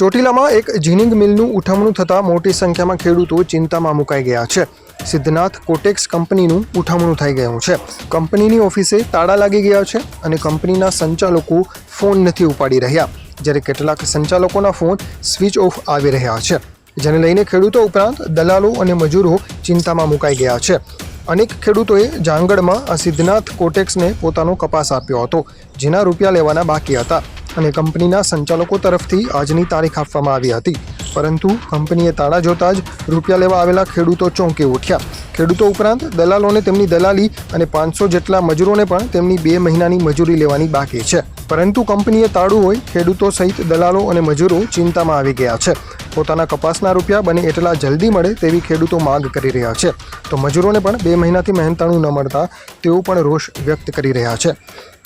ચોટીલામાં એક જીનિંગ મિલનું ઉઠામણું થતાં મોટી સંખ્યામાં ખેડૂતો ચિંતામાં મુકાઈ ગયા છે. સિદ્ધનાથ કોટેક્સ કંપનીનું ઉઠામણું થઈ ગયું છે. કંપનીની ઓફિસે તાળા લાગી ગયા છે અને કંપનીના સંચાલકો ફોન નથી ઉપાડી રહ્યા. જ્યારે કેટલાક સંચાલકોના ફોન સ્વિચ ઓફ આવી રહ્યા છે. જેને લઈને ખેડૂતો ઉપરાંત દલાલો અને મજૂરો ચિંતામાં મુકાઈ ગયા છે. અનેક ખેડૂતોએ જાંગડમાં સિદ્ધનાથ કોટેક્સને પોતાનો કપાસ આપ્યો હતો, જેના રૂપિયા લેવાના બાકી હતા. અને કંપનીના સંચાલકો તરફથી આજની તારીખ આપવામાં આવી હતી. પરંતુ કંપનીએ તાળા જોતા જ રૂપિયા લેવા આવેલા ખેડૂતો ચોંકી ઉઠ્યા. ખેડૂતો ઉપરાંત દલાલોને તેમની દલાલી અને પાંચસો જેટલા મજૂરોને પણ તેમની બે મહિનાની મજૂરી લેવાની બાકી છે. પરંતુ કંપનીએ તાળું હોય, ખેડૂતો સહિત દલાલો અને મજૂરો ચિંતામાં આવી ગયા છે. પોતાના કપાસના રૂપિયા બને એટલા જલ્દી મળે તેવી ખેડૂતો માંગ કરી રહ્યા છે. તો મજૂરોને પણ બે મહિનાથી મહેનતાણું ન મળતા તેઓ પણ રોષ વ્યક્ત કરી રહ્યા છે.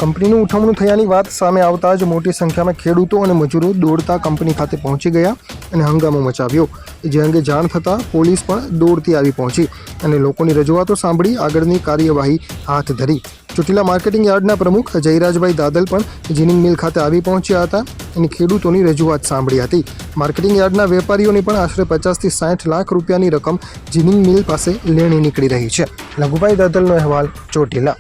કંપનીનું ઉઠવણું થયાની વાત સામે આવતા જ મોટી સંખ્યામાં ખેડૂતો અને મજૂરો દોડતા કંપની ખાતે પહોંચી ગયા અને હંગામો મચાવ્યો. જે અંગે જાણ થતાં પોલીસ પણ દોડતી આવી પહોંચી અને લોકોની રજૂઆતો સાંભળી આગળની કાર્યવાહી હાથ ધરી. ચોટીલા માર્કેટિંગ યાર્ડના પ્રમુખ જયરાજભાઈ દાદલ પણ જીનિંગ મિલ ખાતે આવી પહોંચ્યા હતા. અને ખેડૂતોની રજૂઆત સાંભળી હતી. માર્કેટિંગ યાર્ડના વેપારીઓની પણ આશરે પચાસથી સાઠ લાખ રૂપિયાની રકમ જીનિંગ મિલ પાસે લેણી નીકળી રહી છે. લઘુભાઈ દાદલનો અહેવાલ ચોટીલા.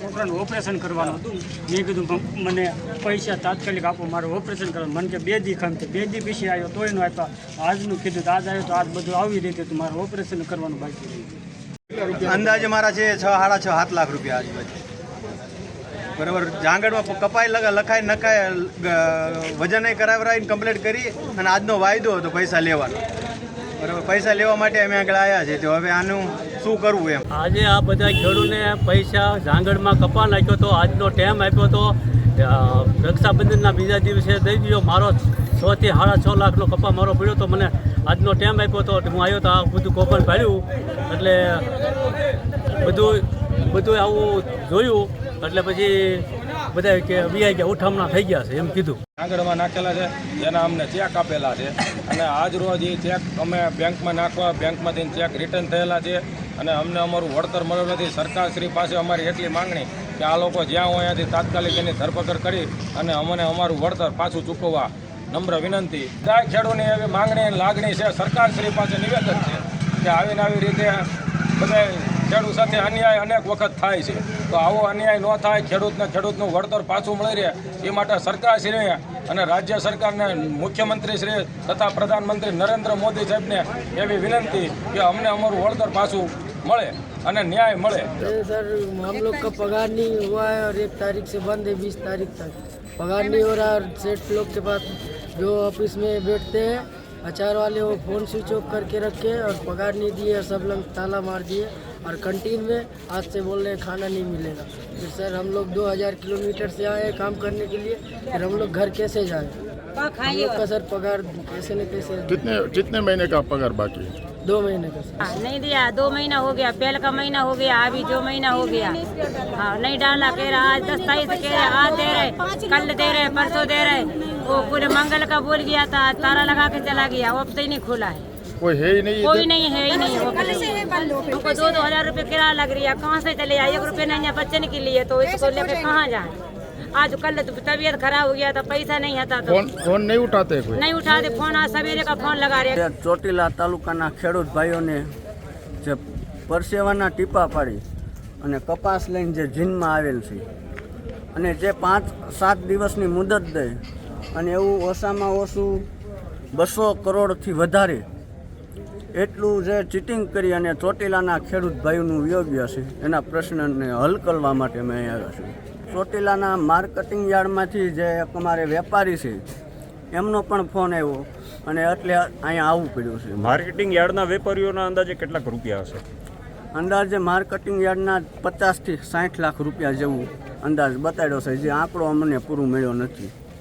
છોકરાનું ઓપરેશન કરવાનું હતું. મેં કીધું મને પૈસા તાત્કાલિક આપો મારું ઓપરેશન કરવાનું. મને કે બે દી ખમતે બે દી પછી આવ્યો તોય નો આપ્યા. આજનું કીધું આજ આવ્યો તો આજ બધું આવી રીતે તો મારું ઓપરેશન કરવાનું બાકી રહ્યું. અંદાજે મારા છે છ સાડા છ સાત લાખ રૂપિયા આજુબાજુ. બરાબર? જાંગડમાં કપાઈ લગા લખાઈ નખાય વજને કરાવરાઈને કમ્પ્લીટ કરી અને આજનો વાયદો હતો પૈસા લેવાનો. બરાબર? પૈસા લેવા માટે અમે આગળ આવ્યા છે તો હવે આનું શું કરવું એમ? આજે આ બધા ખેડૂતને પૈસા ઝાંગડમાં કપા નાખ્યો તો આજનો ટાઈમ આપ્યો તો રક્ષાબંધનના બીજા દિવસે દઈ દીધો. મારો છ થી સાડા છ લાખનો કપા મારો પડ્યો તો મને આજનો ટાઈમ આપ્યો તો હું આવ્યો તો આ બધું કોપન પાડ્યું. એટલે બધું બધું આવું જોયું. એટલે પછી બધા કે વીઆઈ ગયા ઉઠામણા થઈ ગયા છે, એમ કીધું. આંગણમાં નાખેલા છે એના અમને ચેક આપેલા છે. અને આજ રોજ એ ચેક અમે બેંકમાં નાખવા બેંકમાંથી ચેક રિટર્ન થયેલા છે. અને અમને અમારું વળતર મળ્યું નથી. સરકારશ્રી પાસે અમારી એટલી માંગણી કે આ લોકો જ્યાં હોય ત્યાંથી તાત્કાલિક એની ધરપકડ કરી અને અમને અમારું વળતર પાછું ચૂકવવા નમ્ર વિનંતી. બધા ખેડૂતની એવી માંગણી લાગણી છે. સરકારશ્રી પાસે નિવેદન છે કે આવીને આવી રીતે બધા ખેડૂત સાથે અન્યાય અનેક વખત થાય છે તો આવો અન્યાય ન થાય ખેડૂતને ખેડૂતનું વળતર પાછું મળી રહે એ માટે સરકારશ્રીએ અને રાજ્ય સરકારને મુખ્યમંત્રીશ્રી તથા પ્રધાનમંત્રી નરેન્દ્ર મોદી સાહેબને એવી વિનંતી કે અમને અમારું વળતર પાછું મળે અને ન્યાય મળે अरे सर हम लोग का पगार नहीं हुआ है और एक तारीख से बंद है बीस तारीख तक पगार नहीं हो रहा और सेठ लोग के पास जो ऑफिस में बैठते हैं अचार वाले वो फ़ोन स्विच ऑफ़ करके रखे और पगार नहीं दिए और सब लोग ताला मार दिए और कंटीन में आज से बोल रहे हैं खाना नहीं मिलेगा। फिर सर हम लोग 2000 किलोमीटर से आए काम करने के लिए फिर हम लोग घर कैसे जाए? हम लोग का सर पगार कैसे न कैसे कितने कितने महीने का पगार बाकी है? दो महीने का सर। हाँ, नहीं दिया दो महीना हो गया पहले का महीना हो गया अभी दो महीना हो गया। हाँ नहीं डाला कह रहा आज दस तारीख से कह रहे आज दे रहे कल दे रहे परसों दे रहे। वो पूरे मंगल का बोल गया था आज ताला लगा के चला गया वो अब से ही नहीं खुला है। कोई है ही नहीं कोई नहीं है ही नहीं वो हमको दो दो हज़ार रूपए किराया लग रही है कहाँ से चले जाए एक रुपये नहीं है बच्चन के लिए तो इसको लेके कहाँ जाए? आज कल तो तबीयत खराब हो गया था पैसा नहीं था तो फोन फोन नहीं उठाते कोई नहीं उठाते फोन आज सवेरे का फोन लगा रहे તે ચોટીલા તાલુકાના ખેડૂત ભાઈઓને જે પરસેવાના ટીપા પાડી અને કપાસ લઈને જે જીનમાં આવેલ છે અને જે પાંચ સાત દિવસની મુદત દે અને એવું ઓછામાં ઓછું બસો કરોડથી વધારે એટલું જે ચીટિંગ કરી અને ચોટીલાના ખેડૂત ભાઈઓનું યોગ્ય છે એના પ્રશ્નને હલ કરવા માટે અમે અહીં આવ્યા છીએ ચોટીલાના માર્કેટિંગ યાર્ડમાંથી જે અમારે વેપારી છે એમનો પણ ફોન આવ્યો અને એટલે અહીંયા આવવું પડ્યું છે. માર્કેટિંગ યાર્ડના વેપારીઓના અંદાજે કેટલાક રૂપિયા હશે? અંદાજે માર્કેટિંગ યાર્ડના પચાસથી સાઠ લાખ રૂપિયા જેવું અંદાજ બતાડ્યો છે જે આંકડો અમને પૂરું મળ્યો નથી.